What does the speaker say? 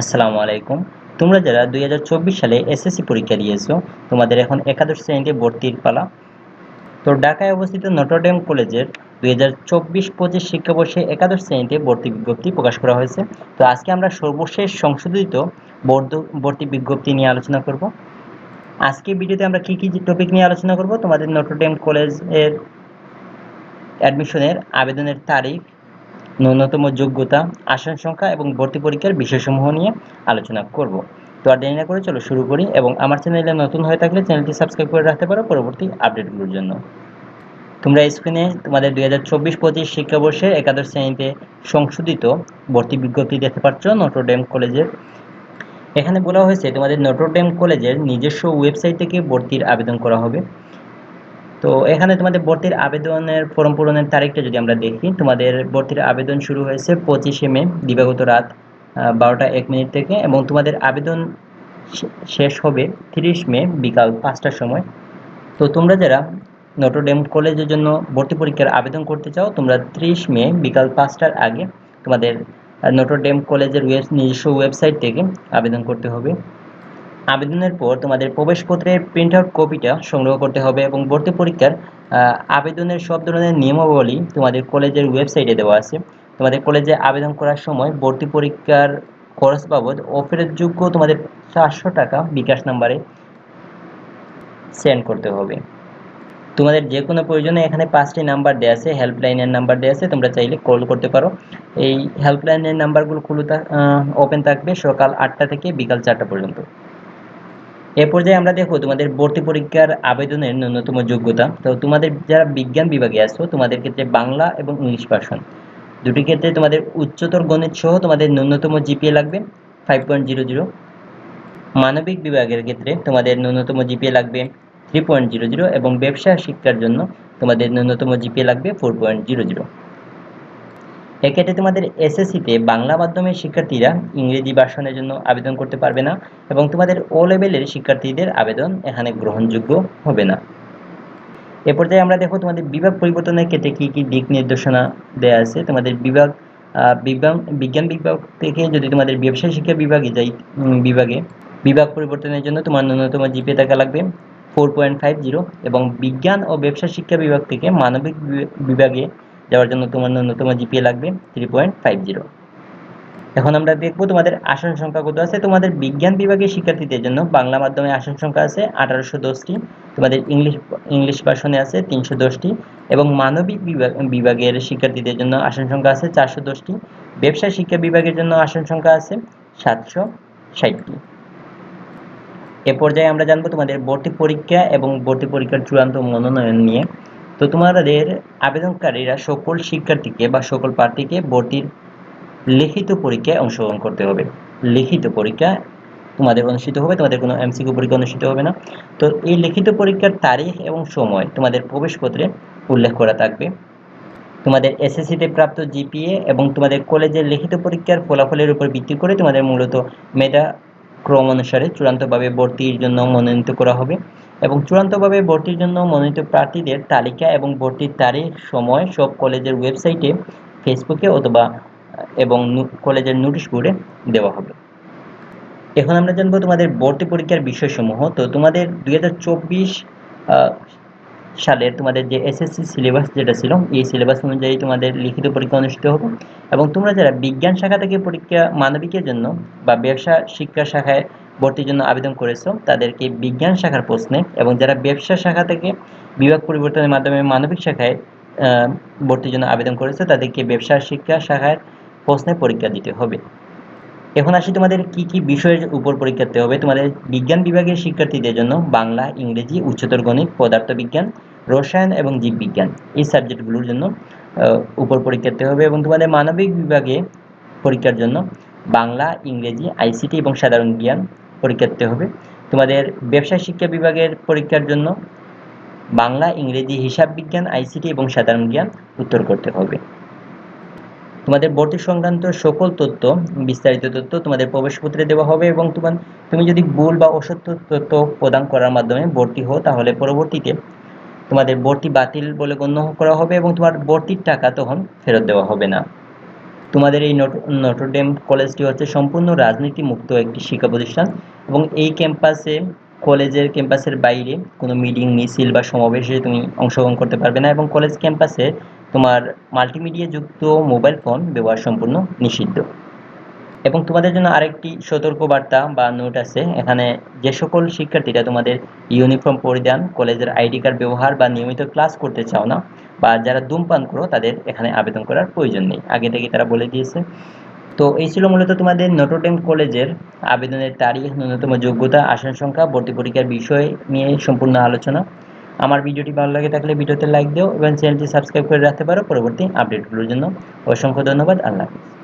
আসসালামু আলাইকুম। তোমরা যারা দুই হাজার চব্বিশ সালে এসএসসি পরীক্ষা দিয়েছ, তোমাদের এখন একাদশ শ্রেণীতে ভর্তির পালা। তো ঢাকায় অবস্থিত নটরডেম কলেজের দুই হাজার চব্বিশ পঁচিশ শিক্ষাবর্ষে একাদশ শ্রেণীতে ভর্তি বিজ্ঞপ্তি প্রকাশ করা হয়েছে। তো আজকে আমরা সর্বশেষ সংশোধিত ভর্তি বিজ্ঞপ্তি নিয়ে আলোচনা করব। আজকে ভিডিওতে আমরা কি কি টপিক নিয়ে আলোচনা করব? তোমাদের নটরডেম কলেজের অ্যাডমিশনের আবেদনের তারিখ ন্যূনতম যোগ্যতা, আসন সংখ্যা এবং ভর্তি পরীক্ষার বিষয়সমূহ নিয়ে আলোচনা করব। তো আর দেরি না করে চলো শুরু করি এবং আমার চ্যানেলে নতুন হয়ে থাকলে চ্যানেলটি সাবস্ক্রাইব করে রাখতে পারো পরবর্তী আপডেটগুলোর জন্য। তোমরা স্ক্রিনে তোমাদের দুই হাজার চব্বিশ পঁচিশ শিক্ষাবর্ষে একাদশ শ্রেণীতে সংশোধিত ভর্তি বিজ্ঞপ্তি দেখতে পাচ্ছ নটরডেম কলেজের। এখানে বলা হয়েছে তোমাদের নটরডেম কলেজের নিজস্ব ওয়েবসাইট থেকে ভর্তির আবেদন করা হবে। তো এখানে তোমাদের ভর্তির আবেদনের ফর্ম পূরণের তারিখটা যদি আমরা দেখি, তোমাদের ভর্তির আবেদন শুরু হয়েছে পঁচিশে মে, দিবাগত রাত বারোটা এক মিনিট থেকে এবং তোমাদের আবেদন শেষ হবে তিরিশ মে, বিকাল পাঁচটার সময়। তো তোমরা যারা নটরডেম কলেজের জন্য ভর্তি পরীক্ষার আবেদন করতে চাও, তোমরা ত্রিশ মে, বিকাল পাঁচটার আগে তোমাদের নটরডেম কলেজের ওয়েব নিজস্ব ওয়েবসাইট থেকে আবেদন করতে হবে। আবেদনের পর তোমাদের প্রবেশপত্রের প্রিন্ট আউট কপিটা সংগ্রহ করতে হবে এবং ভর্তি পরীক্ষার আবেদনের সব ধরনের নিয়মাবলী তোমাদের কলেজের ওয়েবসাইটে দেওয়া আছে। তোমাদের কলেজে আবেদন করার সময় ভর্তি পরীক্ষার খরচ বাবদ অফেরতযোগ্য তোমাদের চারশো টাকা বিকাশ নাম্বারে সেন্ড করতে হবে। তোমাদের যে কোনো প্রয়োজনে এখানে পাঁচটি নাম্বার দেওয়া আছে হেল্পলাইনের নাম্বার দেওয়া আছে, তোমরা চাইলে কল করতে পারো। এই হেল্পলাইনের নাম্বারগুলো খুলে ওপেন থাকবে সকাল আটটা থেকে বিকাল চারটা পর্যন্ত। এ পর্যায়ে আমরা দেখো তোমাদের ভর্তি পরীক্ষার আবেদনের ন্যূনতম যোগ্যতা। তো তোমাদের যারা বিজ্ঞান বিভাগে আছো, তোমাদের ক্ষেত্রে বাংলা এবং ইংলিশ ভার্সন দুটি ক্ষেত্রে তোমাদের উচ্চতর গণিত সহ তোমাদের ন্যূনতম জিপিএ লাগবে ফাইভ পয়েন্ট জিরো জিরো মানবিক বিভাগের ক্ষেত্রে তোমাদের ন্যূনতম জিপিএ লাগবে থ্রি পয়েন্ট জিরো জিরো এবং ব্যবসা শিক্ষার জন্য তোমাদের ন্যূনতম জিপিএ লাগবে ফোর পয়েন্ট জিরো জিরো এক্ষেত্রে তোমাদের এসএসসিতে বাংলা মাধ্যমের শিক্ষার্থীরা ইংরেজি ভার্সনের জন্য আবেদন করতে পারবে না এবং তোমাদের ও লেভেলের শিক্ষার্থীদের আবেদন এখানে গ্রহণযোগ্য হবে না। এ পর্যায়ে আমরা দেখো তোমাদের বিভাগ পরিবর্তনের ক্ষেত্রে কি কি দিক নির্দেশনা দেওয়া আছে। তোমাদের বিভাগ বিজ্ঞান বিজ্ঞান বিভাগ থেকে যদি তোমাদের ব্যবসায় শিক্ষা বিভাগে যাই বিভাগে, বিভাগ পরিবর্তনের জন্য তোমার ন্যূনতম জিপে টাকা লাগবে ফোর পয়েন্ট ফাইভ জিরো এবং বিজ্ঞান ও ব্যবসা শিক্ষা বিভাগ থেকে মানবিক বিভাগে যাওয়ার জন্য তোমার ন্যূনতম জিপিএ লাগবে থ্রি পয়েন্ট ফাইভ জিরো এখন আমরা দেখব তোমাদের আসন সংখ্যা কত আছে। তোমাদের বিজ্ঞান বিভাগের শিক্ষার্থীদের জন্য বাংলা মাধ্যমে আসন সংখ্যা আছে আঠারোশো দশটি, তোমাদের ইংলিশ ইংলিশ ভার্সনে আছে তিনশো দশটি এবং মানবিক বিভাগ, বিভাগের শিক্ষার্থীদের জন্য আসন সংখ্যা আছে চারশো দশটি। ব্যবসা শিক্ষা বিভাগের জন্য আসন সংখ্যা আছে সাতশো ষাটটি। এ পর্যায়ে আমরা জানব তোমাদের ভর্তি পরীক্ষা এবং ভর্তি পরীক্ষার চূড়ান্ত মনোনয়ন নিয়ে। তো তোমাদের আবেদনকারীরা সকল শিক্ষার্থীকে বা সকল প্রার্থীকে ভর্তির লিখিত পরীক্ষায় অংশগ্রহণ করতে হবে। লিখিত পরীক্ষা তোমাদের অনুষ্ঠিত হবে, তোমাদের কোনো এমসিকিউ পরীক্ষা অনুষ্ঠিত হবে না। তো এই লিখিত পরীক্ষার তারিখ এবং সময় তোমাদের প্রবেশপত্রে উল্লেখ করা থাকবে। তোমাদের এসএসসিতে প্রাপ্ত জিপিএ এবং তোমাদের কলেজের লিখিত পরীক্ষার ফলাফলের উপর ভিত্তি করে তোমাদের মূলত মেধা ক্রম অনুসারে চূড়ান্তভাবে ভর্তির জন্য মনোনীত করা হবে। এবং চূড়ান্তভাবে ভর্তির জন্য মনোনীত প্রার্থীদের তালিকা এবং ভর্তির তারিখ, সময় সব কলেজের ওয়েবসাইটে, ফেসবুকে অথবা এবং কলেজের নোটিশ বোর্ডে দেওয়া হবে। এখন আমরা জানব তোমাদের ভর্তি পরীক্ষার বিষয়সমূহ। তো তোমাদের দুই হাজার চব্বিশ সালের তোমাদের যে এসএসসি সিলেবাস যেটা ছিল, এই সিলেবাস অনুযায়ী তোমাদের লিখিত পরীক্ষা অনুষ্ঠিত হবে এবং তোমরা যারা বিজ্ঞান শাখা থেকে পরীক্ষা মানবিকের জন্য বা ব্যবসা শিক্ষা শাখায় ভর্তির জন্য আবেদন করেছ, তাদেরকে বিজ্ঞান শাখার প্রশ্নে এবং যারা ব্যবসা শাখা থেকে বিভাগ পরিবর্তনের মাধ্যমে মানবিক শাখায় ভর্তির জন্য আবেদন করেছ, তাদেরকে ব্যবসা শিক্ষা শাখার প্রশ্নে পরীক্ষা দিতে হবে। এখন আসি তোমাদের কি কি বিষয়ের উপর পরীক্ষা দিতে হবে। তোমাদের বিজ্ঞান বিভাগের শিক্ষার্থীদের জন্য বাংলা, ইংরেজি, উচ্চতর গণিত, পদার্থবিজ্ঞান, রসায়ন এবং জীববিজ্ঞান এই সাবজেক্টগুলোর জন্য উপর পরীক্ষা দিতে হবে এবং তোমাদের মানবিক বিভাগে পরীক্ষার জন্য বাংলা, ইংরেজি, আইসিটি এবং সাধারণ জ্ঞান পরীক্ষা দিতে হবে। তোমাদের ব্যবসা শিক্ষা বিভাগের পরীক্ষার জন্য বাংলা, ইংরেজি, হিসাব বিজ্ঞান, আইসিটি এবং সাধারণ জ্ঞান উত্তর করতে হবে। তোমাদের ভর্তি সংক্রান্ত সকল তথ্য, বিস্তারিত তথ্য তোমাদের প্রবেশপত্রে দেওয়া হবে এবং তোমার, তুমি যদি ভুল বা অসত্য তথ্য প্রদান করার মাধ্যমে ভর্তি হও, তাহলে পরবর্তীতে তোমাদের ভর্তি বাতিল বলে গণ্য করা হবে এবং তোমার ভর্তির টাকা তখন ফেরত দেওয়া হবে না। তোমাদের এই নটরডেম কলেজটি হচ্ছে সম্পূর্ণ রাজনীতি মুক্ত একটি শিক্ষা প্রতিষ্ঠান। এবং এই ক্যাম্পাসে কলেজের ক্যাম্পাসের বাইরে কোনো মিটিং মিছিল বা সমাবেশে তুমি অংশগ্রহণ করতে পারবে না এবং কলেজ ক্যাম্পাসে তোমার মাল্টিমিডিয়া যুক্ত মোবাইল ফোন ব্যবহার সম্পূর্ণ নিষিদ্ধ। এবং তোমাদের জন্য আরেকটি সতর্ক বার্তা বা নোট আছে। এখানে যে সকল শিক্ষার্থীরা তোমাদের ইউনিফর্ম পরিধান কলেজের আইডি কার্ড ব্যবহার বা নিয়মিত ক্লাস করতে চাও না বা যারা ধূমপান করো, তাদের এখানে আবেদন করার প্রয়োজন নেই। আগে থেকে তারা বলে দিয়েছে। তো এই ছিল মূলত তোমাদের নটরডেম কলেজের আবেদনের তারিখ, ন্যূনতম যোগ্যতা, আসন সংখ্যা, ভর্তি পরীক্ষার বিষয় নিয়ে সম্পূর্ণ আলোচনা। আমার ভিডিওটি ভালো লাগে থাকলে ভিডিওতে লাইক দিও এবং চ্যানেলটি সাবস্ক্রাইব করে রাখতে পারো পরবর্তী আপডেটগুলোর জন্য। অসংখ্য ধন্যবাদ। আল্লাহ হাফিজ।